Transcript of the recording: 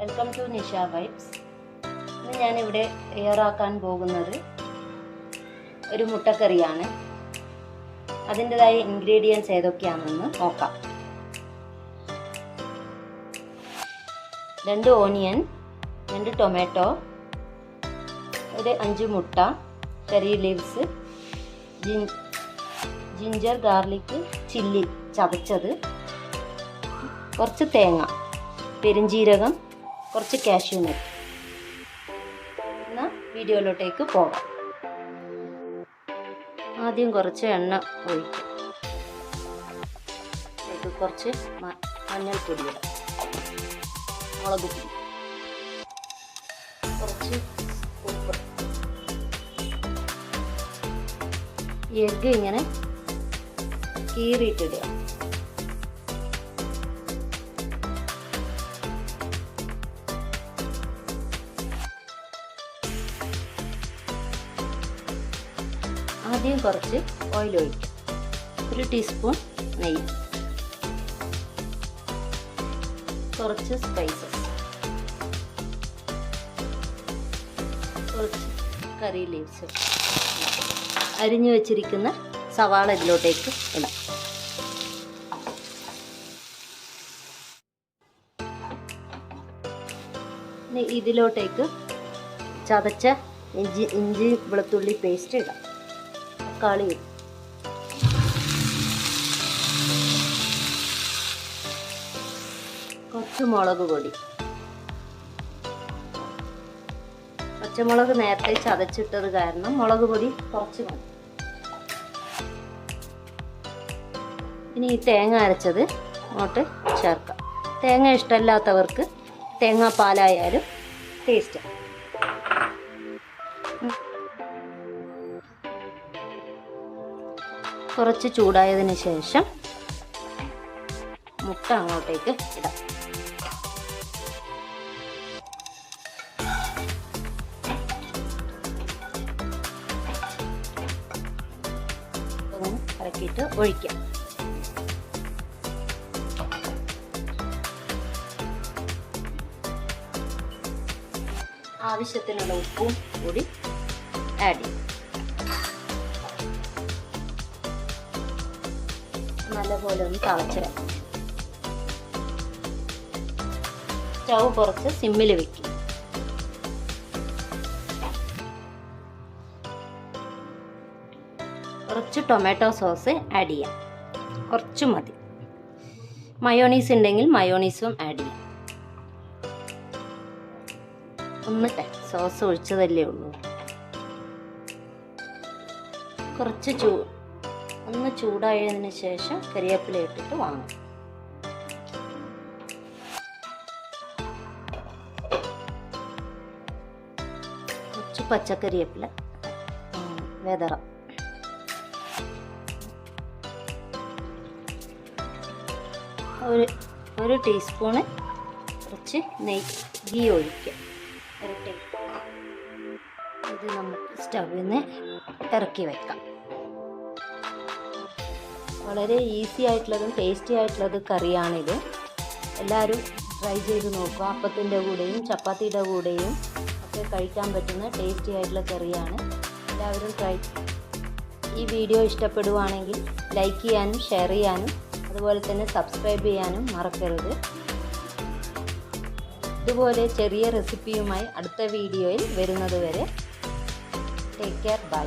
Welcome to Nisha vibes ഇന്ന് ഞാനിവിടെ തയ്യാറാക്കാൻ പോകുന്നത് ഒരു മുട്ടക്കറിയാണ്. അതിന്റെതായ ഇൻഗ്രീഡിയൻസ് ഏതൊക്കെയാണെന്ന് നോക്കാം. രണ്ട് ഓണിയൻ രണ്ട് ടൊമാറ്റോ ഒരു അഞ്ച് മുട്ട curry leaves ginger garlic chilli ചതച്ചത് കുറച്ച് തേങ്ങ പെരിഞ്ജീരകം കുറച്ച് കാഷ്യൂനട്ട് എന്നാൽ വീഡിയോയിലോട്ടേക്ക് പോകാം. ആദ്യം കുറച്ച് എണ്ണ ഒഴിക്കും. കുറച്ച് മഞ്ഞൾപ്പൊടി മുളക് പൊടി. കുറച്ച് ഉപ്പ് എഗ്ഗ് ഇങ്ങനെ കീറിയിട്ടിടുക ആദ്യം കുറച്ച് ഓയിൽ ഒഴിക്കും. ഒരു ടീസ്പൂൺ നെയ്യ്. കുറച്ച് സ്പൈസസ് കുറച്ച് കറി ലീവ്സ് അരിഞ്ഞു വെച്ചിരിക്കുന്ന സവാള ഇതിലോട്ടേക്ക് ഇടാം. ഇതിലോട്ടേക്ക് ചതച്ച ഇഞ്ചി ഇഞ്ചി വെളുത്തുള്ളി പേസ്റ്റ് ഇടാം. തക്കാളി ഇടും കുറച്ച് മുളക് പൊടി. പച്ചമുളക് നേരത്തെ ചതച്ചിട്ടത് കാരണം മുളക് പൊടി കുറച്ച് മതി. ഇനി ഈ തേങ്ങ അരച്ചത് അങ്ങോട്ട് ചേർക്കാം. തേങ്ങ ഇഷ്ടമല്ലാത്തവർക്ക് തേങ്ങാപ്പാലായാലും ടേസ്റ്റ് കുറച്ച് ചൂടായതിന് ശേഷം മുട്ട അങ്ങോട്ടേക്ക് ഇടാം. ഇറക്കിയിട്ട് ഒഴിക്കാം. ആവശ്യത്തിനുള്ള ഉപ്പും കൂടി ആഡ് ചെയ്യും. നല്ലപോലെ ഒന്ന് തിളച്ചിടാം. സ്റ്റൗ കുറച്ച് സിമ്മിൽ വെക്കും. കുറച്ച് ടൊമാറ്റോ സോസ് ആഡ് ചെയ്യാം. കുറച്ച് മതി. മയോണീസ് ഉണ്ടെങ്കിൽ മയോണീസും ആഡ് ചെയ്യാം. ഒന്നിട്ട് സോസ് ഒഴിച്ചതല്ലേ ഉള്ളൂ. കുറച്ച് ചൂ ഒന്ന് ചൂടായതിന് ശേഷം കരിവേപ്പില ഇട്ടിട്ട് വാങ്ങാം. കുറച്ച് പച്ചക്കറിവേപ്പില വെതറ. ഒരു ഒരു ടീസ്പൂണ് കുറച്ച് നെയ് ഗീ ഒഴിക്കുക. ഒരു ടീസ്പൂൺ. ഇത് നമുക്ക് സ്റ്റവിൽ നിന്ന് ഇറക്കി വെക്കാം. വളരെ ഈസി ആയിട്ടുള്ളതും ടേസ്റ്റി ആയിട്ടുള്ളത് കറിയാണിത്. എല്ലാവരും ട്രൈ ചെയ്ത് നോക്കുക. അപ്പത്തിന്റെ കൂടെയും ചപ്പാത്തിയുടെ കൂടെയും ഒക്കെ കഴിക്കാൻ പറ്റുന്ന ടേസ്റ്റി ആയിട്ടുള്ള കറിയാണ്. എല്ലാവരും ട്രൈ ഈ വീഡിയോ ഇഷ്ടപ്പെടുവാണെങ്കിൽ ലൈക്ക് ചെയ്യാനും ഷെയർ ചെയ്യാനും അതുപോലെ തന്നെ സബ്സ്ക്രൈബ് ചെയ്യാനും മറക്കരുത്. ഇതുപോലെ ചെറിയ റെസിപ്പിയുമായി അടുത്ത വീഡിയോയിൽ വരുന്നതുവരെ ടേക്ക് കെയർ. ബൈ.